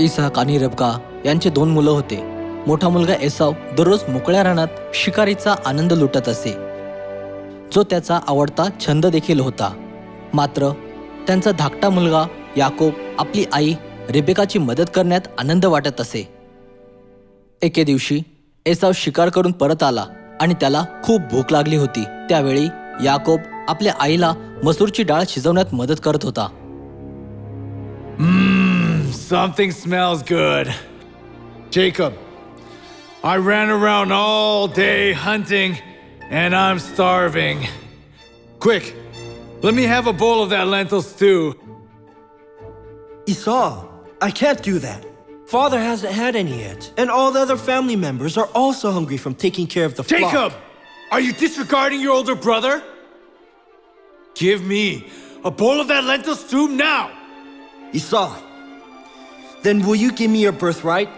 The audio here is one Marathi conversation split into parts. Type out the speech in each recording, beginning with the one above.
इसाक आणि रबका यांचे दोन मुलं होते. मोठा मुलगा एसाव दररोज मोकळ्या रानात शिकारीचा आनंद लुटत असे. जो त्याचा आवडता छंद देखील होता. मात्र त्यांचा धाकटा मुलगा याकोब आपली आई रेबेकाची मदत करण्यात आनंद वाटत असे. एके दिवशी एसाव शिकार करून परत आला आणि त्याला खूप भूक लागली होती. त्यावेळी याकोब आपल्या आईला मसूरची डाळ शिजवण्यात मदत करत होता. Something smells good. Jacob, I ran around all day hunting and I'm starving. Quick, let me have a bowl of that lentil stew. Esau, I can't do that. Father hasn't had any yet, and all the other family members are also hungry from taking care of the flock. Jacob, are you disregarding your older brother? Give me a bowl of that lentil stew now. Esau, then will you give me your birthright?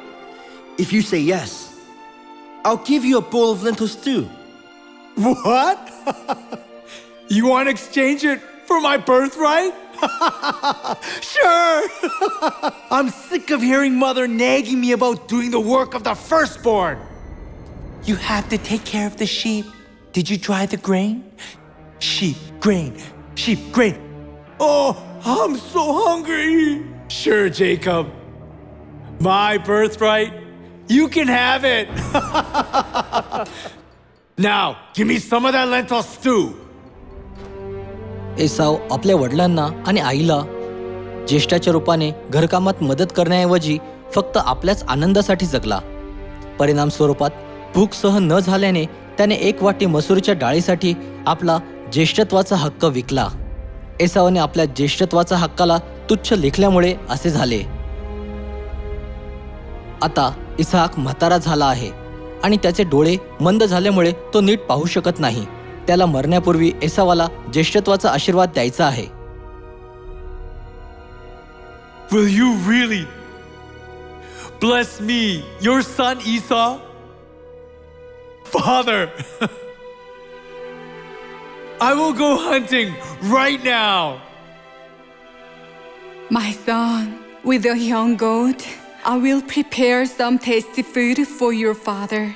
If you say yes, I'll give you a bowl of lentil stew. What? you want to exchange it for my birthright? sure. I'm sick of hearing mother nagging me about doing the work of the firstborn. You have to take care of the sheep. Did you dry the grain? Sheep, grain, sheep, grain. Oh, I'm so hungry. Sure, Jacob. My birthright. You can have it. now, give me some of that lentil stew. Esau आपल्या वडिलांना आणि आईला ज्येष्ठाच्या रूपाने घरकामात मदत करण्याऐवजी फक्त आपल्याच आनंदासाठी जगला परिणाम स्वरूपात भूक सहन न झाल्याने त्याने एक वाटी मसूरच्या डाळीसाठी आपला ज्येष्ठत्वाचा हक्क विकला एसावाने आपल्या ज्येष्ठत्वाचा हक्काला तुच्छ लेखल्यामुळे असे झाले आता इसाक म्हातारा झाला आहे आणि त्याचे डोळे मंद झाल्यामुळे तो नीट पाहू शकत नाही त्याला मरण्यापूर्वी एसावाला ज्येष्ठत्वाचा आशीर्वाद द्यायचा आहे Will you really bless me, your son Esau? Father, I will go hunting right now. My son, with the young goat, I will prepare some tasty food for your father,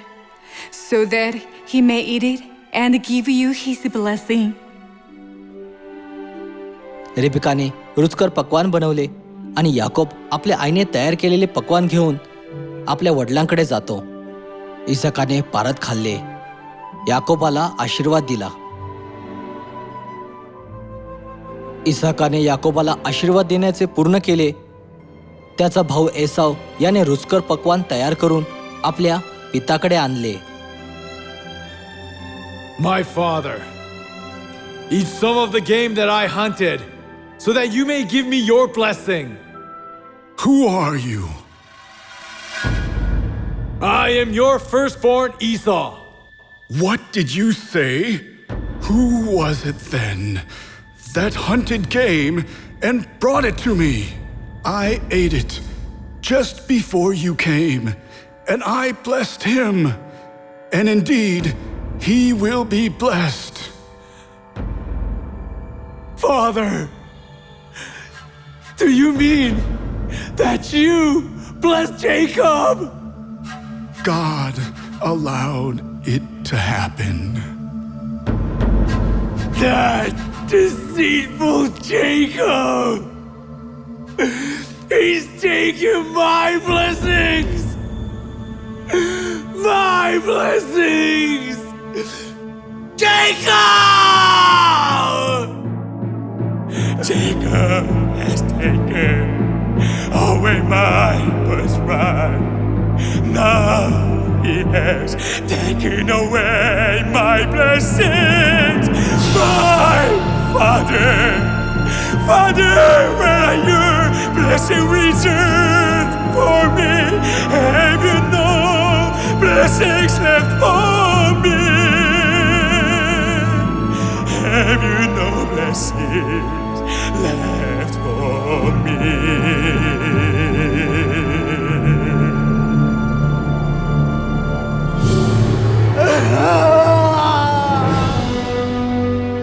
so that he may eat it and give you his blessing. रेबिकाने रुचकर पक्वान बनवले आणि याकोब आपल्या आईने तयार केलेले पक्वान घेऊन आपल्या वडिलांकडे जातो. इसाकाने पारत खाल्ले. याकोबाला आशीर्वाद दिला. इसाकाने याकोबाला आशीर्वाद देण्याचे पूर्ण केले त्याचा भाऊ एसाव याने रुचकर पक्वान तयार करून आपल्या पिताकडे आणले My father, eat some of the game that I hunted, so that you may give me your blessing. Who are you? I am your firstborn Esau. What did you say? Who was it then that hunted game and brought it to me? I ate it just before you came, and I blessed him. And indeed, he will be blessed. Father, do you mean that you blessed Jacob? God allowed it to happen. That deceitful Jacob! He's taken my blessings! My blessings! Jacob! Jacob has taken away my birthright. Now he has taken away my blessings. My father, father, where are your blessing reserved for me? Have no blessings left for me? Have you no blessings left for me?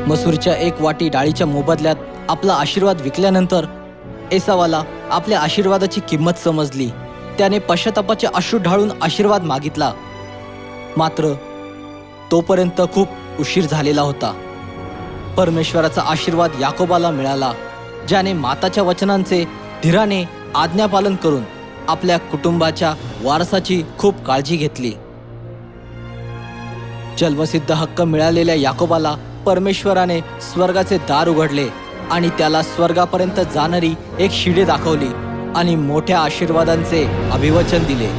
मसूरच्या एक वाटी डाळीच्या मोबदल्यात आपला आशीर्वाद विकल्यानंतर एसावाला आपल्या आशीर्वादाची किंमत समजली. त्याने पश्चातापाचे अश्रू ढाळून आशीर्वाद मागितला. मात्र तोपर्यंत खूप उशीर झालेला होता. परमेश्वराचा आशीर्वाद याकोबाला मिळाला ज्याने माताच्या वचनांचे धीराने आज्ञापालन करून आपल्या कुटुंबाच्या वारसाची खूप काळजी घेतली. जन्मसिद्ध हक्क मिळालेल्या याकोबाला परमेश्वराने स्वर्गाचे दार उघडले. आणि त्याला स्वर्गापर्यंत जाणारी एक शिडी दाखवली आणि मोठ्या आशीर्वादांचे अभिवचन दिले.